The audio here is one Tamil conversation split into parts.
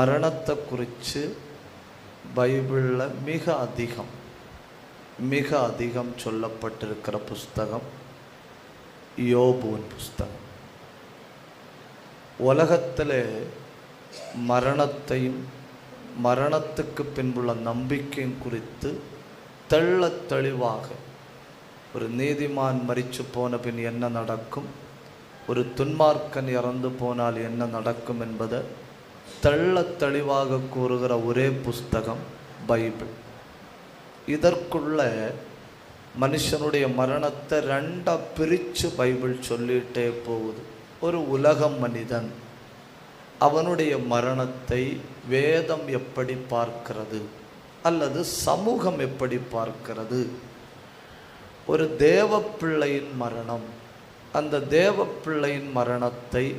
மரணத்தை குறித்து பைபிளில் மிக அதிகம் மிக அதிகம் சொல்லப்பட்டிருக்கிற புஸ்தகம் யோபுவின் புஸ்தகம். உலகத்தில் மரணத்தையும் மரணத்துக்கு பின்புள்ள நம்பிக்கையும் குறித்து தெள்ள தெளிவாக ஒரு நீதிமான் மறித்து போன பின் என்ன நடக்கும்? ஒரு துன்மார்க்கன் இறந்து போனால் என்ன நடக்கும் என்பதை தெள்ள தெளிவாக கூறுகிற ஒரே புஸ்தகம் பைபிள். இதற்குள்ள மனுஷனுடைய மரணத்தை ரெண்டாக பிரித்து பைபிள் சொல்லிட்டே போகுது. ஒரு உலக மனிதன் அவனுடைய மரணத்தை வேதம் எப்படி பார்க்கிறது? அல்லது சமூகம் எப்படி பார்க்கிறது? ஒரு தேவப்பிள்ளையின் மரணம். அந்த தேவப்பிள்ளையின் மரணத்தை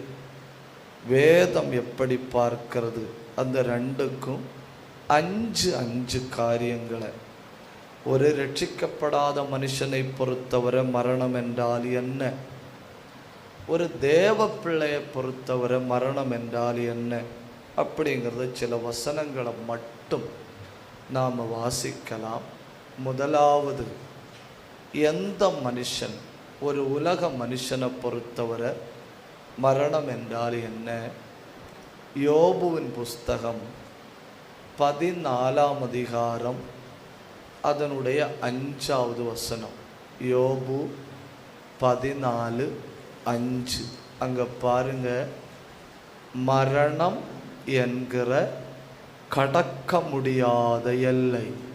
வேதம் எப்படி பார்க்கிறது? அந்த ரெண்டுக்கும் அஞ்சு அஞ்சு காரியங்களை. ஒரு ரட்சிக்கப்படாத மனுஷனை பொறுத்தவரை மரணம் என்றால் என்ன? ஒரு தேவ பிள்ளையை பொறுத்தவரை மரணம் என்றால் என்ன? அப்படிங்கிறத சில வசனங்களை மட்டும் நாம் வாசிக்கலாம். முதலாவது எந்த மனுஷன் ஒரு உலக மனுஷனை பொறுத்தவரை மரணம் என்றால் என்ன? யோபுவின் புஸ்தகம் பதினாலாம் அதிகாரம் அதனுடைய அஞ்சாவது வசனம். யோபு பதினாலு அஞ்சு. அங்கே பாருங்க. மரணம் என்கிற கடக்க முடியாத எல்லை.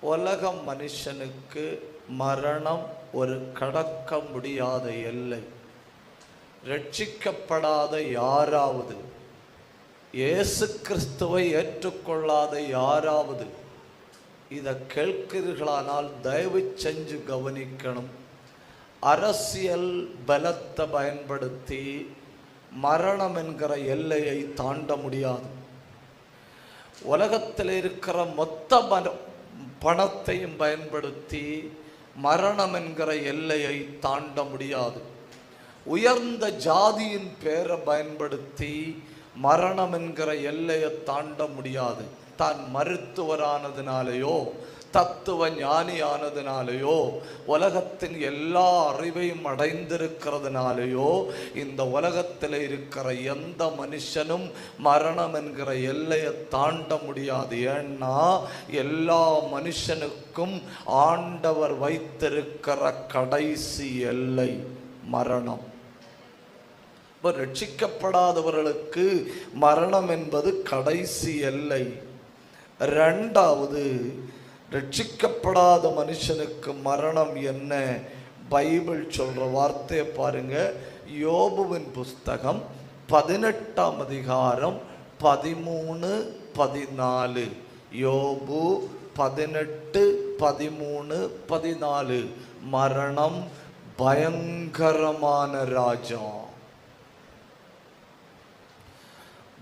உலகம் மனுஷனுக்கு மரணம் ஒரு கடக்க முடியாத எல்லை. ரட்சிக்கப்படாத யாராவது. இயேசு கிறிஸ்துவை ஏற்றுக்கொள்ளாத யாராவது. இதை கேட்கிறீர்களானால் தயவு செஞ்சு கவனிக்கணும். அரசியல் பலத்தை பயன்படுத்தி மரணம் என்கிற எல்லையை தாண்ட முடியாது. உலகத்தில் இருக்கிற மொத்த பணத்தையும் பயன்படுத்தி மரணம் என்கிற எல்லையை தாண்ட முடியாது. உயர்ந்த ஜாதியின் பேரை பயன்படுத்தி மரணம் என்கிற எல்லையை தாண்ட முடியாது. தான் மருத்துவரானதுனாலேயோ தத்துவ ஞானியானதுனாலேயோ உலகத்தின் எல்லா அறிவையும் அடைந்திருக்கிறதுனாலேயோ இந்த உலகத்தில் இருக்கிற எந்த மனுஷனும் மரணம் என்கிற எல்லையை தாண்ட முடியாது. ஏன்னா எல்லா மனுஷனுக்கும் ஆண்டவர் வைத்திருக்கிற கடைசி எல்லை மரணம். இப்போ ரட்சிக்கப்படாதவர்களுக்கு மரணம் என்பது கடைசி எல்லை. ரெண்டாவது ரட்சிக்கப்படாத மனுஷனுக்கு மரணம் என்ன? பைபிள் சொல்கிற வார்த்தையை பாருங்க. யோபுவின் புஸ்தகம் பதினெட்டாம் அதிகாரம் பதிமூணு பதினாலு. யோபு பதினெட்டு பதிமூணு பதினாலு. மரணம் பயங்கரமான ராஜா.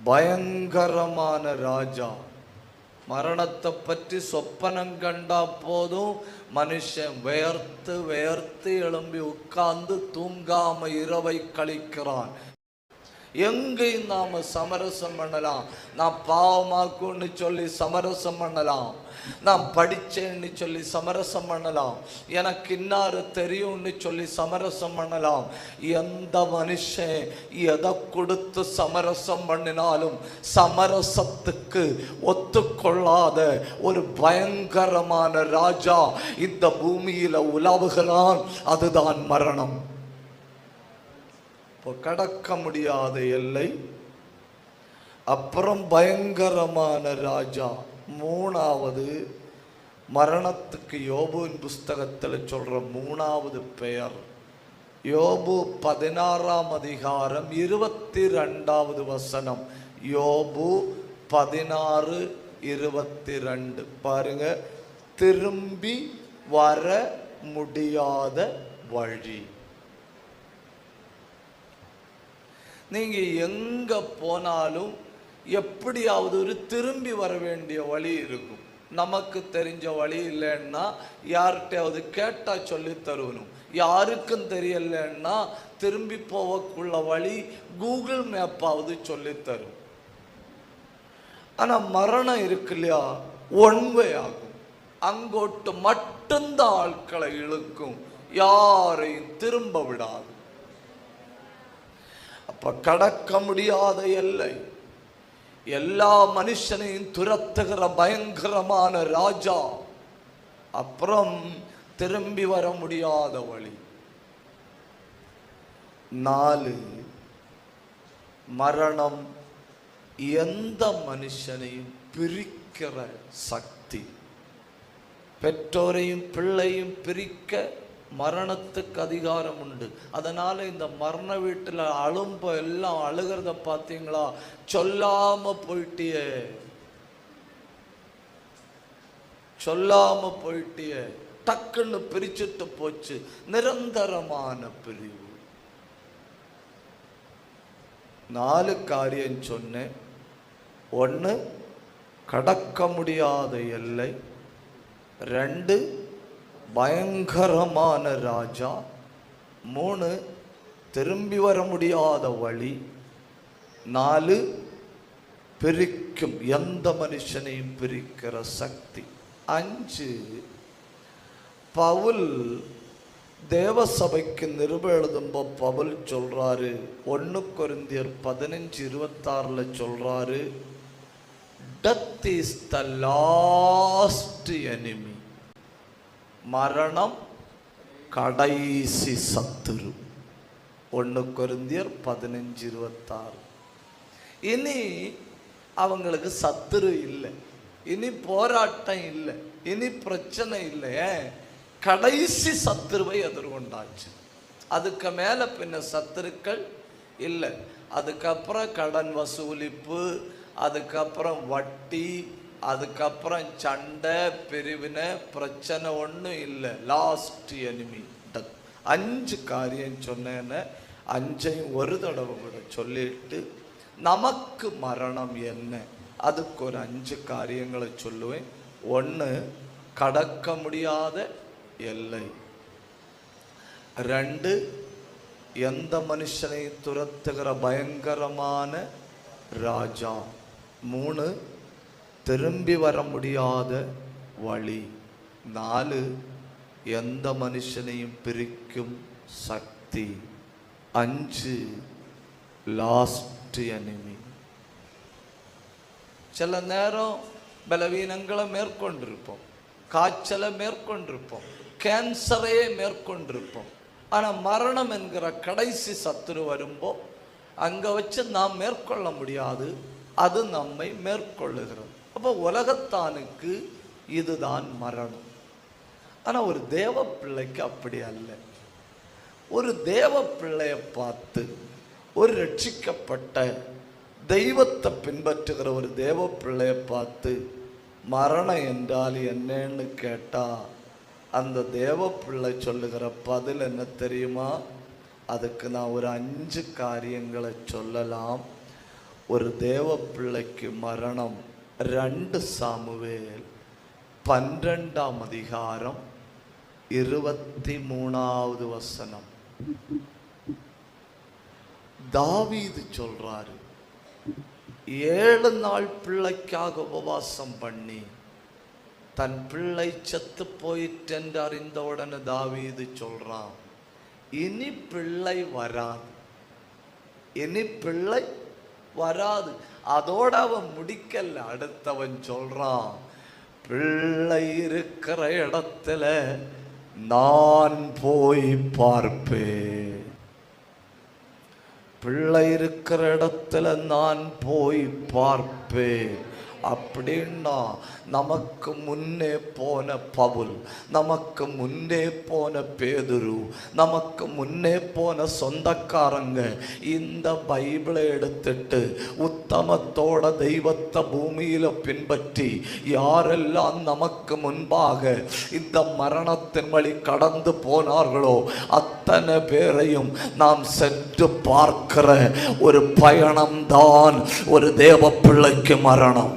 பயங்கரமான ராஜா. மரணத்தை பற்றி சொப்பனம் கண்டா போதும். மனுஷன் வேர்த்து வேர்த்து எழும்பி உட்கார்ந்து தூங்காம இரவை கழிக்கிறான். எங்கேயும் நாம் சமரசம் பண்ணலாம். நான் பாவமாக்குன்னு சொல்லி சமரசம் பண்ணலாம். நான் படித்தேன்னு சொல்லி சமரசம் பண்ணலாம். எனக்கு இன்னாரு தெரியும்னு சொல்லி சமரசம் பண்ணலாம். எந்த மனுஷன் எதை கொடுத்து சமரசம் பண்ணினாலும் சமரசத்துக்கு ஒத்துக்கொள்ளாத ஒரு பயங்கரமான ராஜா இந்த பூமியில் உலாவுகிறான். அதுதான் மரணம். இப்போ கடக்க முடியாத எல்லை. அப்புறம் பயங்கரமான ராஜா. மூணாவது மரணத்துக்கு யோபுவின் புஸ்தகத்தில் சொல்கிற மூணாவது பெயர். யோபு பதினாறாம் அதிகாரம் இருபத்தி ரெண்டாவது வசனம். யோபு பதினாறு இருபத்தி ரெண்டு பாருங்க. திரும்பி வர முடியாத வழி. நீங்கள் எங்கே போனாலும் எப்படியாவது ஒரு திரும்பி வர வேண்டிய வழி இருக்கும். நமக்கு தெரிஞ்ச வழி இல்லைன்னா யார்கிட்டயாவது கேட்டால் சொல்லி தருவணும். யாருக்கும் தெரியலன்னா திரும்பி போவக்குள்ள வழி கூகுள் மேப்பாவது சொல்லித்தரும் ஆனால் மரணம் இருக்கு இல்லையா? ஒன்வே ஆகும். அங்கோட்டு மட்டும்தான் ஆட்களை இழுக்கும். யாரையும் திரும்ப விடாது. கடக்க முடியாத எல்லை. எல்லா மனுஷனையும் துரத்துகிற பயங்கரமான ராஜா. அப்புறம் திரும்பி வர முடியாத வழி. நாலு மரணம் எந்த மனுஷனையும் பிரிக்கிற சக்தி. பெற்றோரையும் பிள்ளையும் பிரிக்க மரணத்துக்கு அதிகாரம் உண்டு. அதனால இந்த மரண வீட்டில் அழும்ப எல்லாம் அழுகிறத பார்த்தீங்களா? சொல்லாமல் போயிட்டியே. சொல்லாமல் போயிட்டியே. டக்குன்னு பிரிச்சுட்டு போச்சு. நிரந்தரமான பிரிவு. நாலு காரியம் சொன்னேன். ஒன்று கடக்க முடியாத எல்லை. ரெண்டு பயங்கரமான ராஜா. மூணு திரும்பி வர முடியாத வழி. நாலு பிரிக்கும் எந்த மனுஷனையும் பிரிக்கிற சக்தி. அஞ்சு பவுல் தேவ சபைக்கு நிருப எழுதும்போ பவுல் சொல்றாரு. ஒன்று கொருந்தியர் பதினஞ்சு இருபத்தாறில் சொல்றாரு. Death is the last enemy மரணம் கடைசி சத்துரு ஒன்று கொருந்தியர் பதினஞ்சு இருபத்தாறு இனி அவங்களுக்கு சத்துரு இல்லை இனி போராட்டம் இல்லை இனி பிரச்சனை இல்லை கடைசி சத்துருவை எதிர்கொண்டாச்சு அதுக்கு மேலே பின்ன சத்துருக்கள் இல்லை அதுக்கப்புறம் கடன் வசூலிப்பு அதுக்கப்புறம் வட்டி அதுக்கப்புறம் சண்டை பிரிவினை பிரச்சனை ஒன்றும் இல்லை. லாஸ்ட் எனிமி அஞ்சு காரியம் சொன்னேன்னு அஞ்சையும் ஒரு தடவை கூட சொல்லிட்டு நமக்கு மரணம் என்ன? அதுக்கு ஒரு அஞ்சு காரியங்களை சொல்லுவேன். ஒன்று கடக்க முடியாத எல்லை. ரெண்டு எந்த மனுஷனை துரத்துகிற பயங்கரமான ராஜா. மூணு திரும்பி வர முடியாத வழி. நாலு எந்த மனுஷனையும் பிரிக்கும் சக்தி. அஞ்சு லாஸ்ட் எனிமி சில நேரம் பலவீனங்களை மேற்கொண்டிருப்போம். காய்ச்சலை மேற்கொண்டிருப்போம். கேன்சரையே மேற்கொண்டிருப்போம். ஆனால் மரணம் என்கிற கடைசி சத்துரு வரும்போ அங்கே வச்சு நாம் மேற்கொள்ள முடியாது. அது நம்மை மேற்கொள்ளுகிறது. அப்போ உலகத்தானுக்கு இதுதான் மரணம். ஆனால் ஒரு தேவ பிள்ளைக்கு அப்படி அல்ல. ஒரு தேவ பிள்ளையை பார்த்து ஒரு ரட்சிக்கப்பட்ட தெய்வத்தை பின்பற்றுகிற ஒரு தேவ பிள்ளையை பார்த்து மரணம் என்றால் என்னன்னு கேட்டால் அந்த தேவ பிள்ளை சொல்லுகிற பதில் என்ன தெரியுமா? அதுக்கு நான் ஒரு அஞ்சு காரியங்களை சொல்லலாம். ஒரு தேவ பிள்ளைக்கு மரணம் ரெண்டு சாமுவேல் பன்னிரெண்டாம் அதிகாரம் இருபத்தி மூணாவது வசனம் தாவீது சொல்றாரு ஏழு நாள் பிள்ளைக்காக உபவாசம் பண்ணி தன் பிள்ளை செத்து போயிட்டென்று அறிந்த உடனே தாவீது சொல்றான் இனி பிள்ளை வராது இனி பிள்ளை வராது. அதோட அவன் முடிக்கல அடுத்தவன் சொல்றான். பிள்ளை இருக்கிற இடத்துல நான் போய் பார்ப்பேன். பிள்ளை இருக்கிற இடத்துல நான் போய் பார்ப்பேன். அப்படின்னா நமக்கு முன்னே போன பவுல் நமக்கு முன்னே போன பேதுரு நமக்கு முன்னே போன சொந்தக்காரங்க இந்த பைபிளை எடுத்துட்டு உத்தமத்தோட தெய்வத்தை பூமியில் பின்பற்றி யாரெல்லாம் நமக்கு முன்பாக இந்த மரணத்தின் வழி கடந்து போனார்களோ அத்தனை பேரையும் நாம் சென்று பார்க்கிற ஒரு பயணம்தான் ஒரு தேவ பிள்ளைக்கு மரணம்.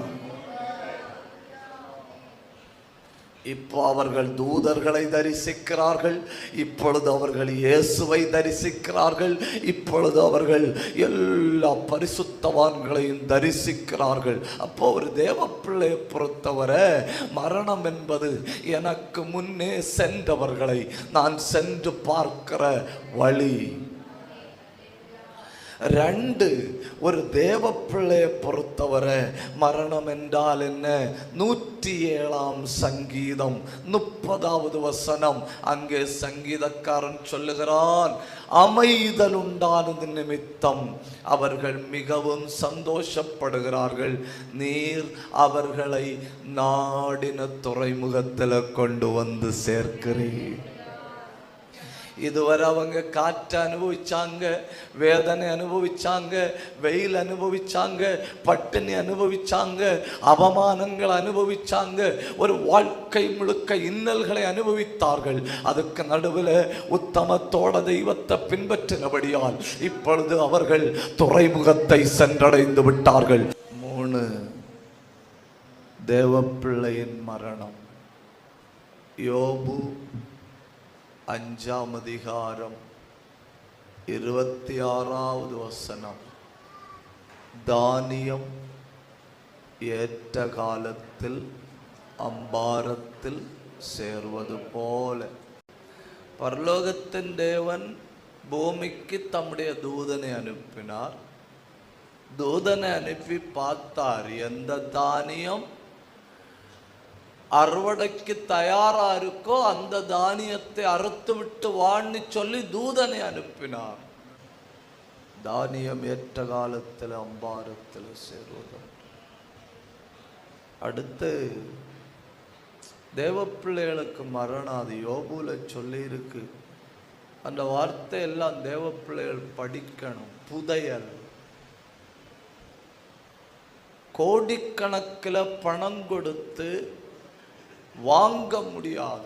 இப்போ அவர்கள் தூதர்களை தரிசிக்கிறார்கள் இப்பொழுது அவர்கள் இயேசுவை தரிசிக்கிறார்கள் இப்பொழுது அவர்கள் எல்லா பரிசுத்தவான்களையும் தரிசிக்கிறார்கள். அப்போ ஒரு தேவ பிள்ளையை பொறுத்தவரை மரணம் என்பது எனக்கு முன்னே சென்றவர்களை நான் சென்று பார்க்கிற வழி. ரெண்டு ஒரு தேவ பிள்ளையை பொறுத்தவரை மரணம் என்றால் என்ன? நூற்றி ஏழாம் சங்கீதம் முப்பதாவது வசனம். அங்கே சங்கீதக்காரன் சொல்லுகிறான் அமைதல் உண்டானது நிமித்தம் அவர்கள் மிகவும் சந்தோஷப்படுகிறார்கள். நீர் அவர்களை நாடின துறைமுகத்தில் கொண்டு வந்து சேர்க்கிறீர். இதுவரை அவங்க காற்று அனுபவிச்சாங்க வேதனை அனுபவிச்சாங்க வெயில் அனுபவிச்சாங்க பட்டினி அனுபவிச்சாங்க அவமானங்கள் அனுபவிச்சாங்க ஒரு வாழ்க்கை முழுக்க இன்னல்களை அனுபவித்தார்கள். அதுக்கு நடுவில் உத்தமத்தோட தெய்வத்தை பின்பற்றினபடியால் இப்பொழுது அவர்கள் துறைமுகத்தை சென்றடைந்து விட்டார்கள். மூணு தேவப்பிள்ளையின் மரணம். யோபு அஞ்சாம் அதிகாரம் இருபத்தி ஆறாவது வசனம் தானியம் ஏற்ற காலத்தில் அம்பாரத்தில் சேர்வது போல பரலோகத்தின் தேவன் பூமிக்கு தம்முடைய தூதனை அனுப்பினார் தூதனை அனுப்பி பார்த்தார் எந்த தானியம் அறுவடைக்கு தயாரா இருக்கோ அந்த தானியத்தை அறுத்து விட்டு வான்னு சொல்லி தூதனை அனுப்பினார். தானியம் ஏற்ற காலத்தில் அம்பாரத்தில் சேருவதும். அடுத்து தேவப்பிள்ளைகளுக்கு மரணம் அது யோபுல சொல்லியிருக்கு. அந்த வார்த்தை எல்லாம் தேவப்பிள்ளைகள் படிக்கணும். புதையல். கோடிக்கணக்கில் பணம் கொடுத்து வாங்க முடியாத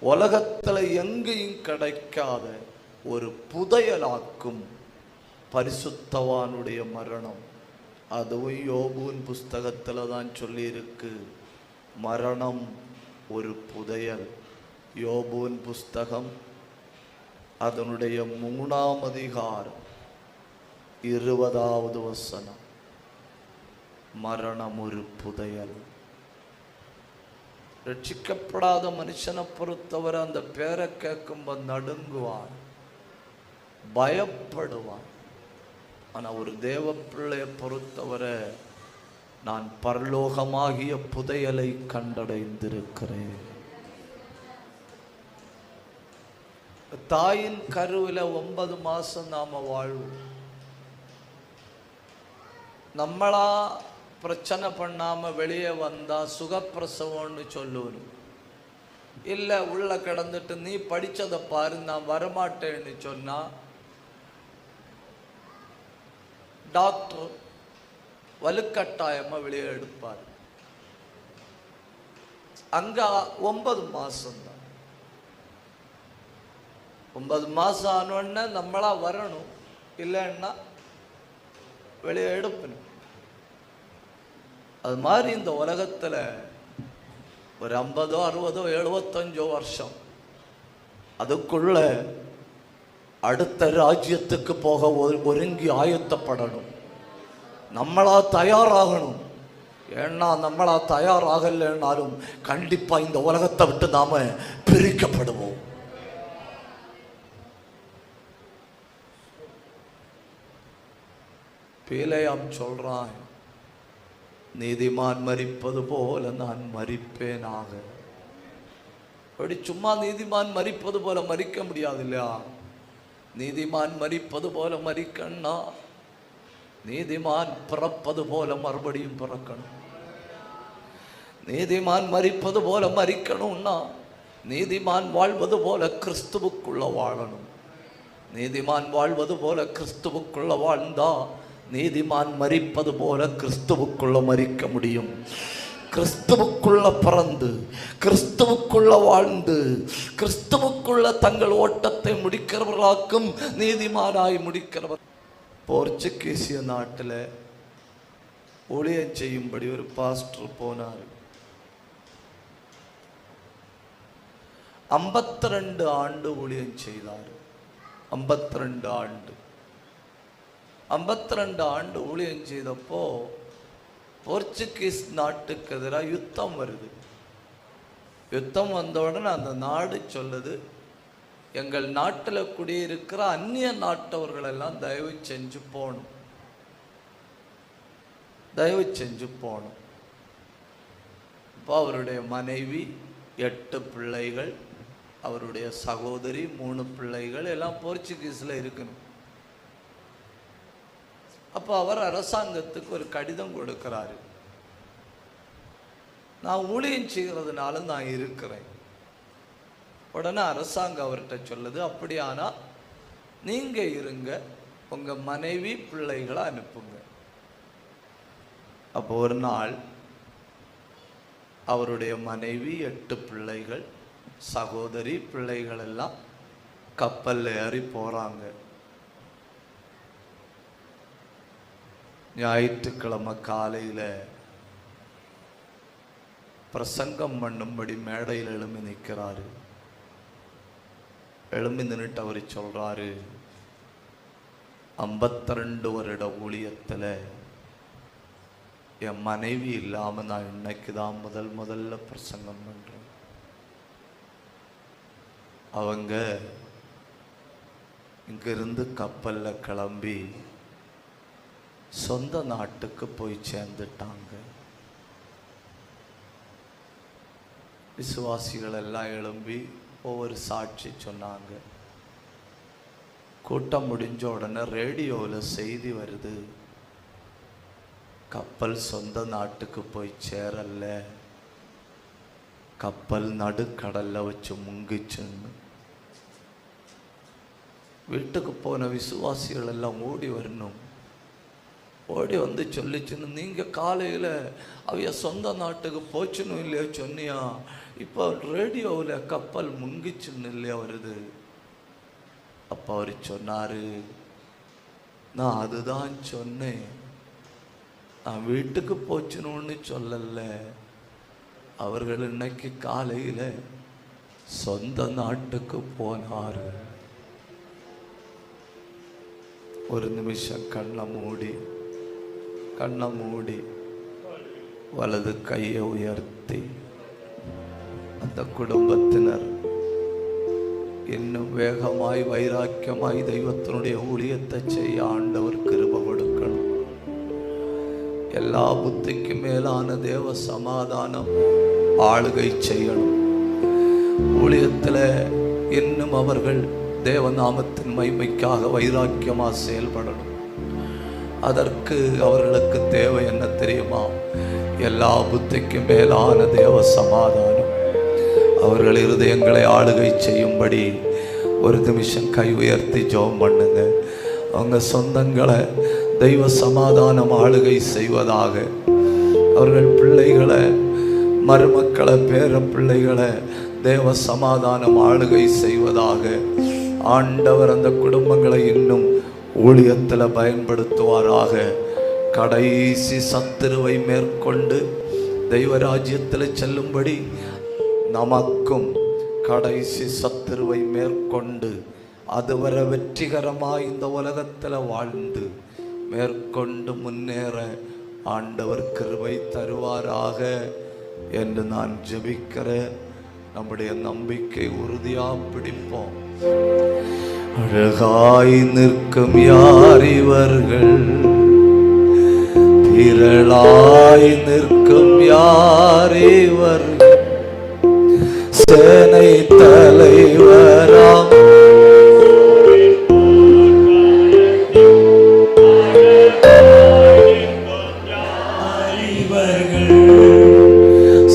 உலகத்தில் எங்கேயும் கிடைக்காத ஒரு புதையலாக்கும் பரிசுத்தவானுடைய மரணம். அதுவும் யோபுவின் புஸ்தகத்தில் தான் சொல்லியிருக்கு. மரணம் ஒரு புதையல். யோபுவின் புஸ்தகம் அதனுடைய மூணாம் அதிகாரம் இருபதாவது வசனம். மரணம் ஒரு புதையல். ரட்சிக்கப்படாத மனுஷனை பொறுத்தவரை அந்த பேரை கேட்கும்போது நடுங்குவான் பயப்படுவான். ஆனால் ஒரு தேவ பிள்ளையை பொறுத்தவரை நான் பரலோகமாகிய புதையலை கண்டடைந்திருக்கிறேன். தாயின் கருவில் ஒன்பது மாதம் நாம் வாழ்வோம். நம்மளா பிரச்சனை பண்ணாமல் வெளியே வந்தால் சுகப்பிரசவம்னு சொல்லணும் இல்லை உள்ளே கிடந்துட்டு நீ படித்ததை பாரு நான் வரமாட்டேன்னு சொன்னால் டாக்டர் வலுக்கட்டாயமாக வெளியே எடுப்பார். அங்கே ஒன்பது மாதம்தான் ஒன்பது மாதம் ஆனோடனே நம்மளாக வரணும். இல்லைன்னா வெளியே எடுப்பணும் அது மாதிரி இந்த உலகத்தில் ஒரு ஐம்பதோ அறுபதோ எழுபத்தஞ்சோ வருஷம். அதுக்குள்ள அடுத்த ராஜ்யத்துக்கு போக ஒரு- ஒருங்கி ஆயத்தப்படணும். நம்மளா தயாராகணும். ஏன்னா நம்மளா தயாராகலைன்னாலும் கண்டிப்பாக இந்த உலகத்தை விட்டு நாம பிரிக்கப்படுவோம். பீலையாம் சொல்றான் நீதிமான் மரிப்பது போல நான் மரிப்பேனாக அப்படி சும்மா நீதிமான் மறிப்பது போல மறிக்க முடியாது இல்லையா நீதிமான் மறிப்பது போல மறிக்கண்ணா. நீதிமான் பிறப்பது போல மறுபடியும் பிறக்கணும். நீதிமான் மறிப்பது போல மறிக்கணும்னா நீதிமான் வாழ்வது போல கிறிஸ்துவுக்குள்ள வாழணும். நீதிமான் வாழ்வது போல கிறிஸ்துவுக்குள்ள வாழ்ந்தா நீதிமான் மறிப்பது போல கிறிஸ்துவுக்குள்ள மறிக்க முடியும். கிறிஸ்துவுக்குள்ள பிறந்து கிறிஸ்துவுக்குள்ள வாழ்ந்து கிறிஸ்துவுக்குள்ள தங்கள் ஓட்டத்தை முடிக்கிறவர்களாக்கும் நீதிமானாய் முடிக்கிறவர். போர்ச்சுகீசிய நாட்டில் ஊழியம் செய்யும்படி ஒரு பாஸ்டர் போனார். ஐம்பத்தி ரெண்டு ஆண்டு ஊழியம் செய்தார். ஐம்பத்தி ரெண்டு ஆண்டு. ஐம்பத்தி ரெண்டு ஆண்டு ஊழியம் செய்தப்போ போர்ச்சுகீஸ் நாட்டுக்கு எதிராக யுத்தம் வருது. யுத்தம் வந்தவுடனே அந்த நாடு சொல்லுது எங்கள் நாட்டில் குடியிருக்கிற அந்நிய நாட்டவர்களெல்லாம் தயவு செஞ்சு போகணும். தயவு செஞ்சு போகணும். இப்போ அவருடைய மனைவி எட்டு பிள்ளைகள் அவருடைய சகோதரி மூணு பிள்ளைகள் எல்லாம் போர்ச்சுகீஸில் இருக்கணும். அப்போ அவர் அரசாங்கத்துக்கு ஒரு கடிதம் கொடுக்கிறாரு. நான் ஊழியம் செய்கிறதுனால நான் இருக்கிறேன். உடனே அரசாங்கம் அவர்கிட்ட சொல்லுது அப்படியானா நீங்கள் இருங்க உங்கள் மனைவி பிள்ளைகளை அனுப்புங்க. அப்போ ஒரு நாள் அவருடைய மனைவி எட்டு பிள்ளைகள் சகோதரி பிள்ளைகள் எல்லாம் கப்பலில் ஏறி போகிறாங்க ஞாயிற்றுக்கிழமை காலையில பிரசங்கம் பண்ணும்படி மேடையில் எழும்பி நிற்கிறாரு எழும்பி நின்றுட்டு அவர் சொல்றாரு ஐம்பத்திரெண்டு வருட ஊழியத்தில் என் மனைவி இல்லாம நான் இன்னைக்கு தான் முதல் முதல்ல பிரசங்கம் பண்ணுறேன் அவங்க இங்கிருந்து கப்பல்ல கிளம்பி சொந்த நாட்டுக்கு போய் சேர்ந்துட்டாங்க. விசுவாசிகள் எல்லாம் எழும்பி ஒவ்வொரு சாட்சி சொன்னாங்க. கூட்டம் முடிஞ்ச உடனே ரேடியோவில் செய்தி வருது. கப்பல் சொந்த நாட்டுக்கு போய் சேரல. கப்பல் நடுக்கடலில் வச்சு முங்கிச்சுன்னு. வீட்டுக்கு போன விசுவாசிகள் எல்லாம் ஓடி வரணும். ஓடி வந்து சொல்லிச்சுன்னு நீங்கள் காலையில் அவைய சொந்த நாட்டுக்கு போச்சுன்னு இல்லையோ சொன்னியா? இப்போ ரேடியோவில் கப்பல் முங்கிச்சுன்னு இல்லையா வருது? அப்போ அவர் சொன்னார் நான் அதுதான் சொன்னேன். நான் வீட்டுக்கு போச்சுன்னு சொல்லல. அவர்கள் இன்னைக்கு காலையில் சொந்த நாட்டுக்கு போனார். ஒரு நிமிஷம் கண்ணை மூடி. கண்ணை மூடி வலது கையை உயர்த்தி அந்த குடும்பத்தினர் இன்னும் வேகமாய் வைராக்கியமாய் தெய்வத்தினுடைய ஊழியத்தை செய்ய ஆண்டவர் கிருப கொடுக்கணும். எல்லா புத்திக்கு மேலான தேவ சமாதானம் ஆளுகை செய்யணும். ஊழியத்தில் இன்னும் அவர்கள் தேவநாமத்தின் மைமைக்காக வைராக்கியமாக செயல்படணும். அதற்கு அவர்களுக்கு தேவை என்ன தெரியுமா? எல்லா புத்திக்கும் மேலான தேவ சமாதானம். அவர்கள் இருதயங்களை ஆளுகை செய்யும்படி ஒரு நிமிஷம் கை உயர்த்தி ஜோம் பண்ணுங்க. அவங்க சொந்தங்களை தெய்வ சமாதானம் ஆளுகை செய்வதாக. அவர்கள் பிள்ளைகளை மருமக்களை பேர பிள்ளைகளை தேவ சமாதானம் ஆளுகை செய்வதாக. ஆண்டவர் அந்த குடும்பங்களை இன்னும் ஊழியத்தில் பயன்படுத்துவாராக. கடைசி சத்துருவை மேற்கொண்டு தெய்வராஜ்யத்தில் செல்லும்படி நமக்கும் கடைசி சத்துருவை மேற்கொண்டு அதுவரை வெற்றிகரமாக இந்த உலகத்தில் வாழ்ந்து மேற்கொண்டு முன்னேற ஆண்டவர் கிருபை தருவாராக என்று நான் ஜெபிக்கிறேன் நம்முடைய நம்பிக்கை உறுதியாக பிடிப்போம். அழகாய் நிற்கும் யார் இவர்கள்? திரளாய் நிற்கும் யார் இவர்கள்? சேனை தலைவராம்.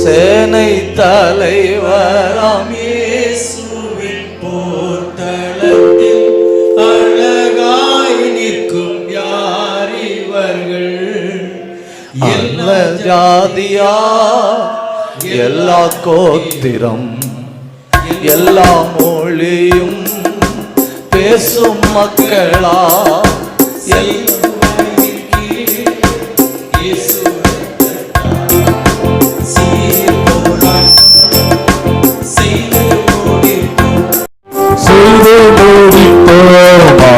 சேனை தலைவராம். ஜாதியா? எல்லா கோத்திரம் எல்லா மொழியும் பேசும் மக்களா? எல்- செய்து முடித்தோம்